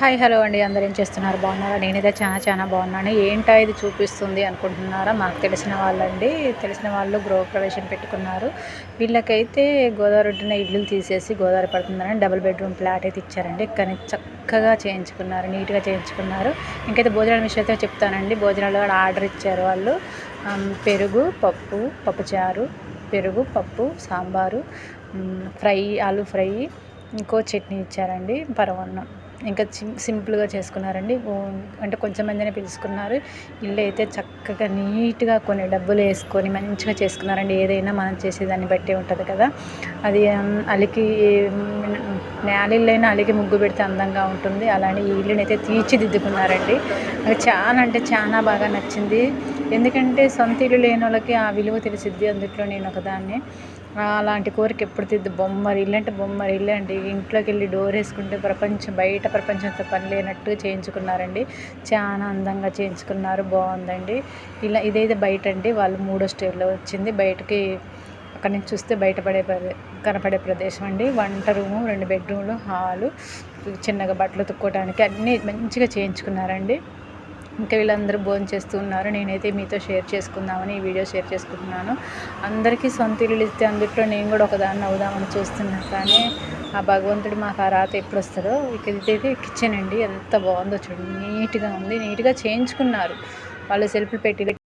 Hi hello అండి. అందరు ఏం చేస్తున్నారు? బాగున్నారా? నేనైతే చాలా చాలా బాగున్నాను. ఏంటో ఇది చూపిస్తుంది అనుకుంటున్నారా? మాకు తెలిసిన వాళ్ళండి. తెలిసిన వాళ్ళు గృహప్రవేశం పెట్టుకున్నారు. వీళ్ళకైతే గోదావరి ఉంటున్న ఇల్లు తీసేసి గోదావరి పడుతుందని డబుల్ బెడ్రూమ్ ఫ్లాట్ అయితే ఇచ్చారండి. కానీ చక్కగా చేయించుకున్నారు. నీట్గా చేయించుకున్నారు. ఇంకైతే భోజనాల విషయం అయితే చెప్తానండి. భోజనాలు కూడా ఆర్డర్ ఇచ్చారు వాళ్ళు. పెరుగు పప్పు పప్పుచారు పెరుగు పప్పు సాంబారు ఫ్రై ఆలు ఫ్రై ఇంకో చట్నీ ఇచ్చారండి. పరవన్నం ఇంకా సింపుల్గా చేసుకున్నారండి. అంటే కొంచెం మందినే పిలుచుకున్నారు. ఇల్లు అయితే చక్కగా నీట్గా కొన్ని డబ్బులు వేసుకొని మంచిగా చేసుకున్నారండి. ఏదైనా మనం చేసేదాన్ని బట్టి ఉంటుంది కదా. అది అలికి నేలిళ్ళైనా అలికి ముగ్గు పెడితే అందంగా ఉంటుంది. అలానే ఈ ఇల్లుని అయితే తీర్చిదిద్దుకున్నారండి. నాకు చాలా అంటే చాలా బాగా నచ్చింది. ఎందుకంటే సొంత ఇల్లు లేని వాళ్ళకి ఆ విలువ తెలిసిద్ది అందుట్లో నేను ఒకదాన్ని. అలాంటి కోరిక ఎప్పుడు తిద్దు. బొమ్మరి ఇల్లు అంటే బొమ్మరి ఇల్లు అండి. ఇంట్లోకి వెళ్ళి డోర్ వేసుకుంటే ప్రపంచం బయట ప్రపంచంతో పని లేనట్టు చేయించుకున్నారండి. చాలా అందంగా చేయించుకున్నారు. బాగుందండి. ఇలా ఇదైతే బయట అండి వాళ్ళు మూడో స్టేజ్లో వచ్చింది. బయటకి అక్కడి నుంచి చూస్తే బయటపడే ప్రదే కనపడే ప్రదేశం అండి. వంట రూము రెండు బెడ్రూమ్లు హాలు చిన్నగా బట్టలు తుక్కోవడానికి అన్నీ మంచిగా చేయించుకున్నారండి. ఇంకా వీళ్ళందరూ భోజనం చేస్తూ ఉన్నారు. నేనైతే మీతో షేర్ చేసుకుందామని ఈ వీడియో షేర్ చేసుకుంటున్నాను. అందరికీ సొంత ఇల్లు ఇస్తే అందుట్లో నేను కూడా ఒకదాన్ని అవుదామని చూస్తున్నాను కానీ ఆ భగవంతుడు మాకు ఆ రాత ఎప్పుడు వస్తుందో ఇక కిచెన్ అండి. ఎంత బాగుందో చూడండి నీట్గా ఉంది. నీట్గా చేయించుకున్నారు. వాళ్ళు సెల్ఫ్లు పెట్టి